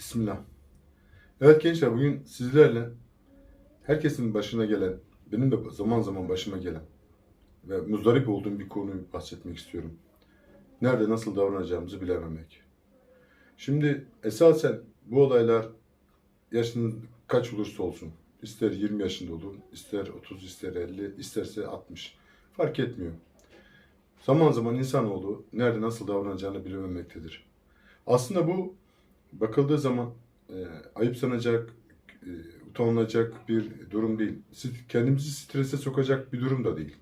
Bismillah. Evet gençler bugün sizlerle herkesin başına gelen, benim de zaman zaman başıma gelen ve muzdarip olduğum bir konuyu bahsetmek istiyorum. Nerede nasıl davranacağımızı bilememek. Şimdi esasen bu olaylar yaşın kaç olursa olsun, ister 20 yaşında olun, ister 30, ister 50, isterse 60, fark etmiyor. Zaman zaman insanoğlu nerede nasıl davranacağını bilememektedir. Aslında bu bakıldığı zaman e, ayıp sanacak, e, utanılacak bir durum değil. Kendimizi strese sokacak bir durum da değil.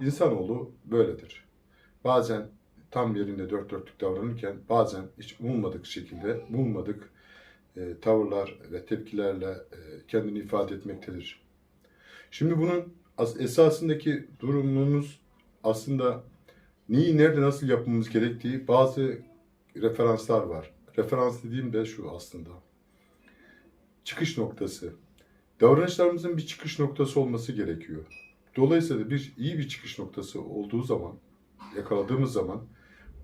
İnsanoğlu böyledir. Bazen tam yerinde dört dörtlük davranırken bazen hiç umulmadık şekilde, umulmadık e, tavırlar ve tepkilerle e, kendini ifade etmektedir. Şimdi bunun as- esasındaki durumumuz aslında neyi nerede nasıl yapmamız gerektiği bazı referanslar var. Referans dediğim de şu aslında. Çıkış noktası. Davranışlarımızın bir çıkış noktası olması gerekiyor. Dolayısıyla bir iyi bir çıkış noktası olduğu zaman, yakaladığımız zaman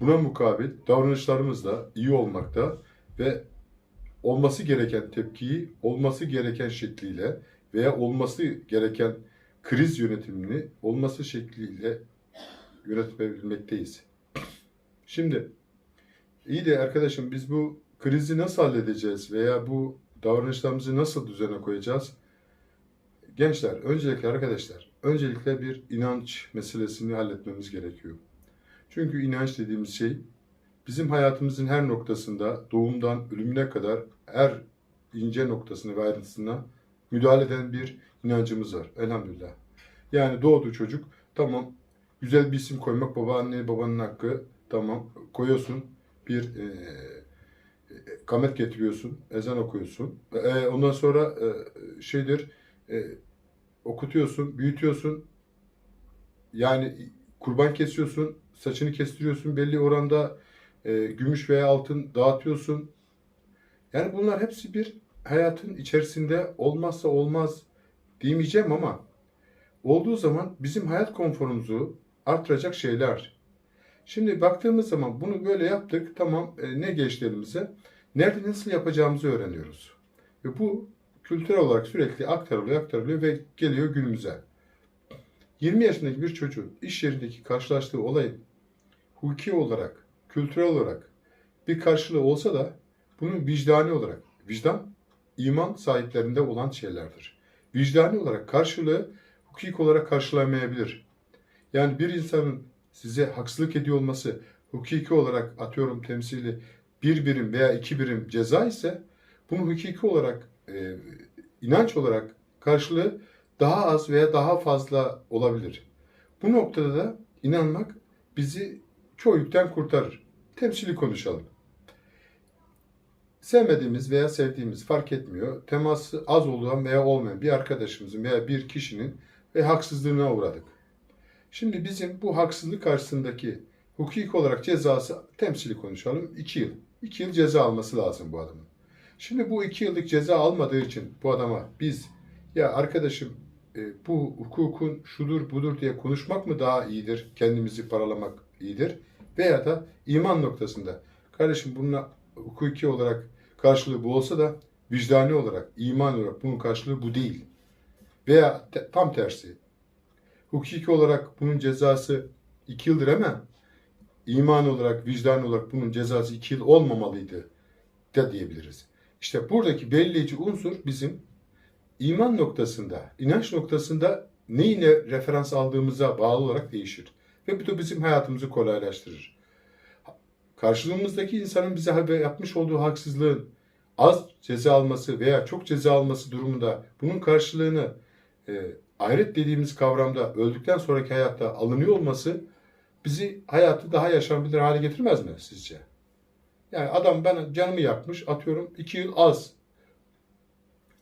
buna mukabil davranışlarımız da iyi olmakta ve olması gereken tepkiyi olması gereken şekliyle veya olması gereken kriz yönetimini olması şekliyle yönetebilmekteyiz. Şimdi iyi de arkadaşım biz bu krizi nasıl halledeceğiz veya bu davranışlarımızı nasıl düzene koyacağız? Gençler, öncelikle arkadaşlar, öncelikle bir inanç meselesini halletmemiz gerekiyor. Çünkü inanç dediğimiz şey bizim hayatımızın her noktasında doğumdan ölümüne kadar her ince noktasına ve ayrıntısına müdahale eden bir inancımız var. Elhamdülillah. Yani doğdu çocuk, tamam güzel bir isim koymak baba anne babanın hakkı, tamam koyuyorsun bir e, kamet getiriyorsun, ezan okuyorsun. E, ondan sonra e, şeydir, e, okutuyorsun, büyütüyorsun. Yani kurban kesiyorsun, saçını kestiriyorsun, belli oranda e, gümüş veya altın dağıtıyorsun. Yani bunlar hepsi bir hayatın içerisinde olmazsa olmaz diyemeyeceğim ama olduğu zaman bizim hayat konforumuzu artıracak şeyler. Şimdi baktığımız zaman bunu böyle yaptık. Tamam e, ne geçti elimize? Nerede nasıl yapacağımızı öğreniyoruz. Ve bu kültürel olarak sürekli aktarılıyor, aktarılıyor ve geliyor günümüze. 20 yaşındaki bir çocuğun iş yerindeki karşılaştığı olayın hukuki olarak, kültürel olarak bir karşılığı olsa da bunun vicdani olarak, vicdan iman sahiplerinde olan şeylerdir. Vicdani olarak karşılığı hukuki olarak karşılamayabilir. Yani bir insanın size haksızlık ediyor olması hukuki olarak atıyorum temsili bir birim veya iki birim ceza ise bunu hukuki olarak e, inanç olarak karşılığı daha az veya daha fazla olabilir. Bu noktada da inanmak bizi çoğu yükten kurtarır. Temsili konuşalım. Sevmediğimiz veya sevdiğimiz fark etmiyor. Teması az olan veya olmayan bir arkadaşımızın veya bir kişinin ve haksızlığına uğradık. Şimdi bizim bu haksızlık karşısındaki hukuki olarak cezası temsili konuşalım. 2 yıl. 2 yıl ceza alması lazım bu adamın. Şimdi bu 2 yıllık ceza almadığı için bu adama biz ya arkadaşım e, bu hukukun şudur budur diye konuşmak mı daha iyidir? Kendimizi paralamak iyidir? Veya da iman noktasında kardeşim bununla hukuki olarak karşılığı bu olsa da vicdani olarak, iman olarak bunun karşılığı bu değil. Veya te- tam tersi hukuki olarak bunun cezası 2 yıldır ama iman olarak, vicdan olarak bunun cezası 2 yıl olmamalıydı da diyebiliriz. İşte buradaki belirleyici unsur bizim iman noktasında, inanç noktasında neyine referans aldığımıza bağlı olarak değişir. Ve bu da bizim hayatımızı kolaylaştırır. Karşılığımızdaki insanın bize yapmış olduğu haksızlığın az ceza alması veya çok ceza alması durumunda bunun karşılığını e, ahiret dediğimiz kavramda öldükten sonraki hayatta alınıyor olması bizi hayatı daha yaşanabilir hale getirmez mi sizce? Yani adam ben canımı yakmış atıyorum iki yıl az.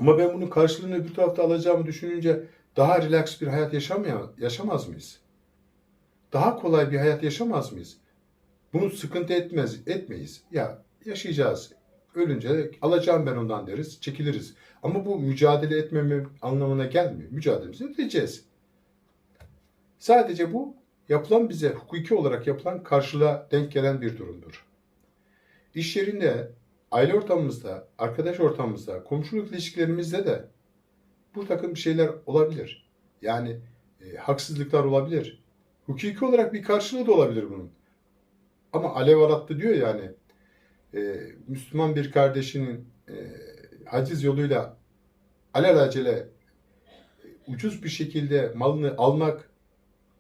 Ama ben bunun karşılığını öbür tarafta alacağımı düşününce daha relax bir hayat yaşamaya, yaşamaz mıyız? Daha kolay bir hayat yaşamaz mıyız? Bunu sıkıntı etmez, etmeyiz. Ya yaşayacağız. Ölünce alacağım ben ondan deriz, çekiliriz. Ama bu mücadele etmeme anlamına gelmiyor. Mücadelemizi edeceğiz. Sadece bu yapılan bize hukuki olarak yapılan karşılığa denk gelen bir durumdur. İş yerinde aile ortamımızda, arkadaş ortamımızda, komşuluk ilişkilerimizde de bu takım şeyler olabilir. Yani e, haksızlıklar olabilir. Hukuki olarak bir karşılığı da olabilir bunun. Ama alev alattı diyor yani e, Müslüman bir kardeşinin e, haciz yoluyla alelacele ucuz bir şekilde malını almak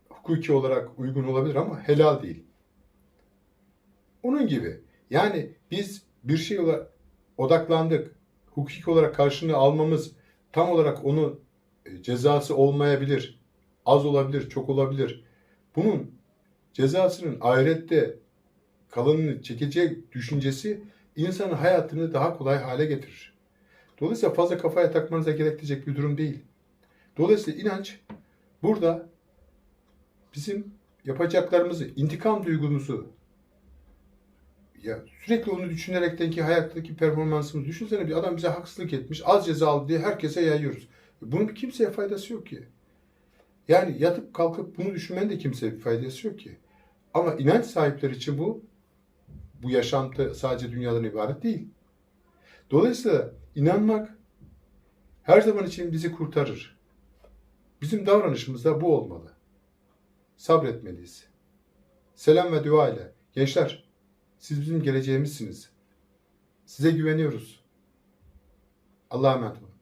hukuki olarak uygun olabilir ama helal değil. Onun gibi. Yani biz bir şey olarak odaklandık. Hukuki olarak karşılığını almamız tam olarak onun e, cezası olmayabilir. Az olabilir, çok olabilir. Bunun cezasının ahirette kalanını çekecek düşüncesi insanın hayatını daha kolay hale getirir. Dolayısıyla fazla kafaya takmanıza gerektirecek bir durum değil. Dolayısıyla inanç burada bizim yapacaklarımızı, intikam duygumuzu ya sürekli onu düşünerekten ki hayattaki performansımız düşünsene bir adam bize haksızlık etmiş az ceza aldı diye herkese yayıyoruz. Bunun kimseye faydası yok ki. Yani yatıp kalkıp bunu düşünmenin de kimseye bir faydası yok ki. Ama inanç sahipleri için bu bu yaşantı sadece dünyadan ibaret değil. Dolayısıyla inanmak her zaman için bizi kurtarır. Bizim davranışımız da bu olmalı. Sabretmeliyiz. Selam ve dua ile. Gençler, siz bizim geleceğimizsiniz. Size güveniyoruz. Allah'a emanet olun.